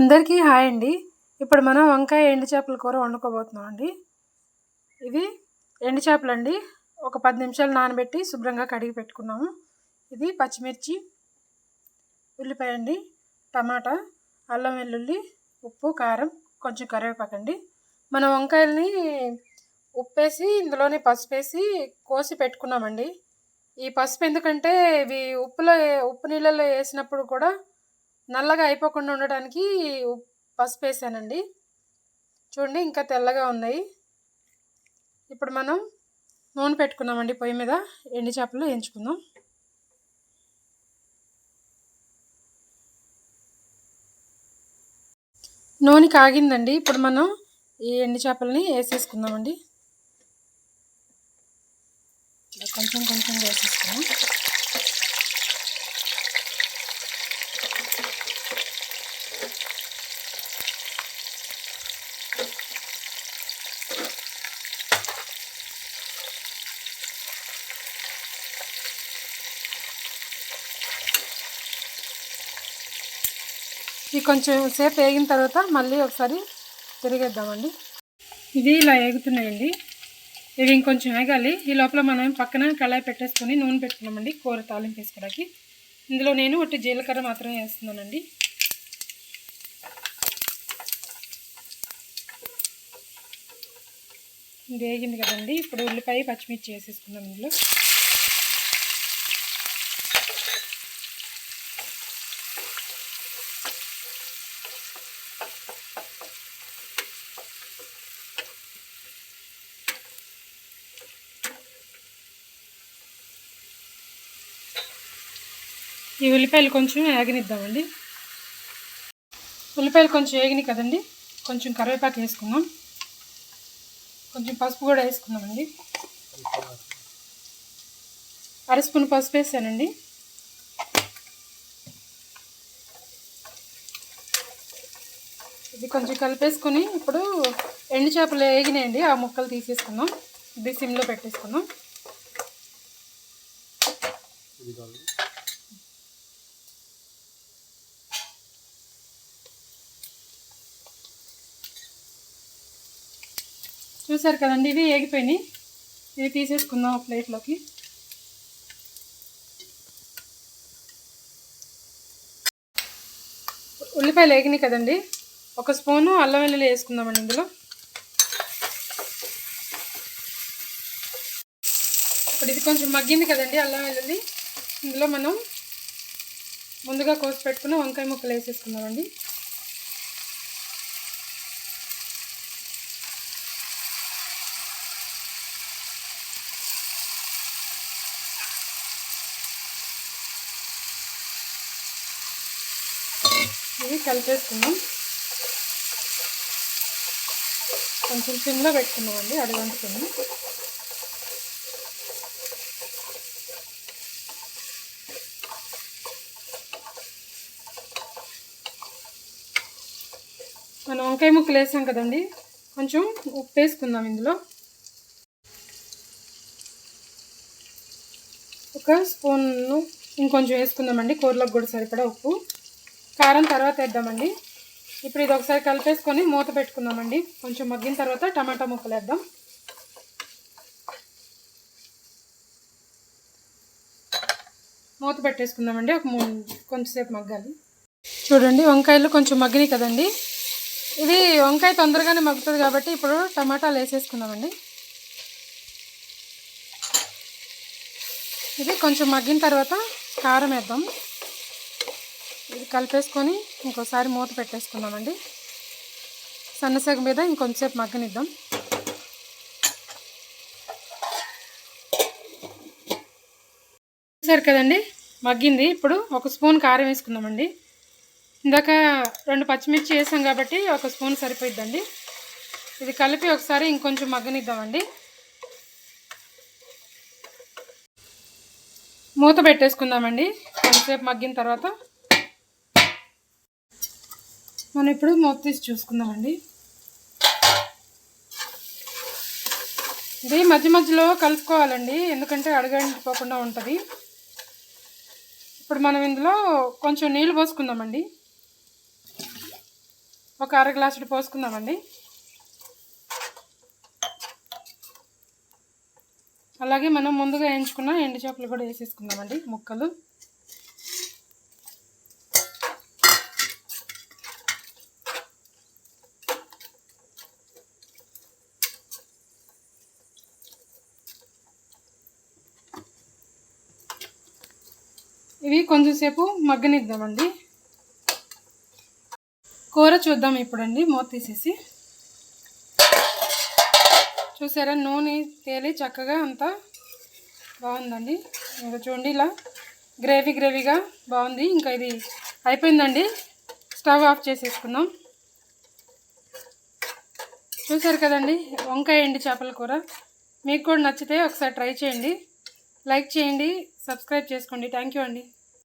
అందరికీ హాయ్ అండి. ఇప్పుడు మనం వంకాయ ఎండు చేపల కూర వండుకోబోతున్నాం అండి ఇవి ఎండు చేపలు అండి ఒక పది నిమిషాలు నానబెట్టి శుభ్రంగా కడిగి పెట్టుకున్నాము. ఇది పచ్చిమిర్చి ఉల్లిపాయ అండి టమాటా అల్లం వెల్లుల్లి ఉప్పు కారం కొంచెం కరివేపాకు అండి. మన వంకాయల్ని ఉప్పేసి ఇందులోనే పసుపు వేసి కోసి పెట్టుకున్నామండి. ఈ పసుపు ఎందుకంటే ఇవి ఉప్పులో ఉప్పు నీళ్ళలో వేసినప్పుడు కూడా నల్లగా అయిపోకుండా ఉండడానికి పసుపు వేసానండి. చూడండి ఇంకా తెల్లగా ఉన్నాయి. ఇప్పుడు మనం నూనె పెట్టుకున్నామండి పొయ్యి మీద. ఎండి చేపలు వేయించుకుందాం. నూనె కాగిందండి. ఇప్పుడు మనం ఈ ఎండి చేపలని వేసేసుకుందామండి. కొంచెం కొంచెం వేసేసుకున్నాం ఇవి కొంచెం సేపు వేగిన తర్వాత మళ్ళీ ఒకసారి తిరిగేద్దామండి. ఇది ఇలా వేగుతున్నాయండి ఇవి ఇంకొంచెం వేగాలి. ఈ లోపల మనం పక్కన కళాయి పెట్టేసుకొని నూనె పెట్టుకున్నామండి కూర తాలింపు వేసుకోవడానికి. ఇందులో నేను ఒకటి జీలకర్ర మాత్రమే వేస్తున్నానండి. ఇది వేగింది కదండి. ఇప్పుడు ఉల్లిపాయ పచ్చిమిర్చి వేసేసుకుందాం ఇందులో. ఈ ఉల్లిపాయలు కొంచెం వేగనిద్దామండి ఉల్లిపాయలు కొంచెం వేగినాయి కదండి. కొంచెం కరివేపాకు వేసుకుందాం. కొంచెం పసుపు కూడా వేసుకుందామండి. అర స్పూన్ పసుపు వేసానండి. ఇది కొంచెం కలిపేసుకొని ఇప్పుడు ఎండు చేపలు వేగినాయండి ఆ ముక్కలు తీసేసుకుందాం. ఇది సిమ్లో పెట్టేసుకుందాం. చూసారు కదండి ఇవి ఏగిపోయినాయి. ఇవి తీసేసుకుందాం ప్లేట్లోకి. ఉల్లిపాయలు వేగినాయి కదండి ఒక స్పూను అల్లం వెల్లుల్లి వేసుకుందామండి ఇందులో. ఇప్పుడు ఇది కొంచెం మగ్గింది కదండి అల్లం వెల్లుల్లి. ఇందులో మనం ముందుగా కోసి పెట్టుకున్న వంకాయ ముక్కలు వేసేసుకుందామండి. ఇవి కలిపేసుకున్నాం కొంచెం సిమ్లో పెట్టుకున్నామండి అడుగంటుకుందాం మనం వంకాయ ముక్కలు వేసాం కదండి కొంచెం ఉప్పు వేసుకుందాం ఇందులో. ఒక స్పూన్ ఇంకొంచెం వేసుకుందామండి కూరలకు కూడా సరిపడా ఉప్పు. కారం తర్వాత వేద్దామండి. ఇప్పుడు ఇది ఒకసారి కలిపేసుకొని మూత పెట్టుకుందామండి. కొంచెం మగ్గిన తర్వాత టమాటా ముక్కలు వేద్దాం. మూత పెట్టేసుకుందామండి. ఒక మూడు కొంచెంసేపు మగ్గాలి. చూడండి వంకాయలు కొంచెం మగ్గినాయి కదండి. ఇది వంకాయ తొందరగానే మగ్గుతుంది కాబట్టి ఇప్పుడు టమాటాలు వేసేసుకుందామండి. ఇది కొంచెం మగ్గిన తర్వాత కారం వేద్దాం. ఇది కలిపేసుకొని ఇంకోసారి మూత పెట్టేసుకుందామండి. సన్నసగ మీద ఇంకొంచెంసేపు మగ్గనిద్దాం. సరే కదండి? మగ్గింది. ఇప్పుడు ఒక స్పూన్ కారం వేసుకుందామండి. ఇందాక రెండు పచ్చిమిర్చి వేసాం కాబట్టి ఒక స్పూన్ సరిపోయిద్దండి. ఇది కలిపి ఒకసారి ఇంకొంచెం మగ్గనిద్దామండి. మూత పెట్టేసుకుందామండి. కొంచెంసేపు మగ్గిన తర్వాత మనం ఇప్పుడు మూత తీసి చూసుకుందామండి. ఇది మధ్య మధ్యలో కలుపుకోవాలండి ఎందుకంటే అడగంటిపోకుండా ఉంటుంది. ఇప్పుడు మనం ఇందులో కొంచెం నీళ్ళు పోసుకుందామండి. ఒక అర గ్లాసుడు పోసుకుందామండి. అలాగే మనం ముందుగా వేయించుకున్న ఎండు చేపలు కూడా వేసేసుకుందామండి ముక్కలు. ఇవి కొంచెం సేపు మగ్గనిద్దామండి. కూర చూద్దాం ఇప్పుడండి మూత తీసేసి. చూసారా నూనె తేలి చక్కగా అంతా బాగుందండి. ఇంకా చూడండి ఇలా గ్రేవీ గ్రేవీగా బాగుంది. ఇంకా ఇది అయిపోయిందండి. స్టవ్ ఆఫ్ చేసేసుకుందాం. చూసారు కదండి వంకాయ ఎండి చేపల కూర. మీకు కూడా నచ్చితే ఒకసారి ట్రై చేయండి. లైక్ చేయండి సబ్స్క్రైబ్ చేసుకోండి. థ్యాంక్ యూ అండి.